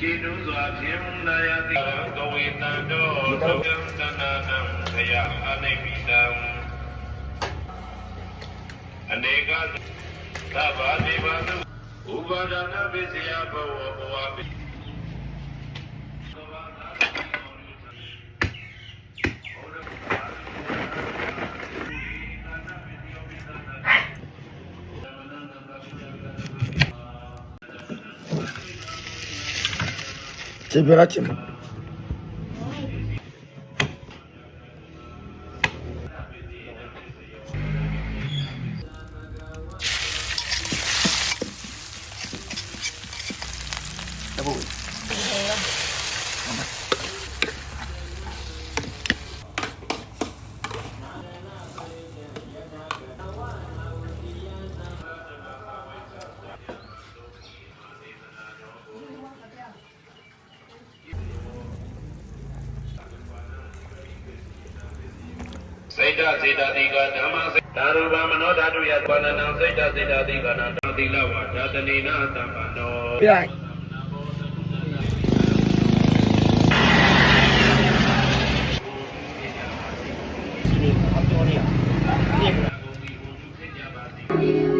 ကျေတုစွာဖြင့်နာယတိကဝေတံတောသုကံတနာနံခယအနိမိတံအနေကသဗ္ဗဒေဝတုဥပါဒနာပိစယဘဝဘဝပိ ကျေပြရ စိတ်တစေတသိကဓမ္မစေဓာရူပမနောဓာတုယသဝနနံစိတ်တစေတသိကနာဓာတိလဝဓာတနေနာသံပန္နောပြလိုက်သ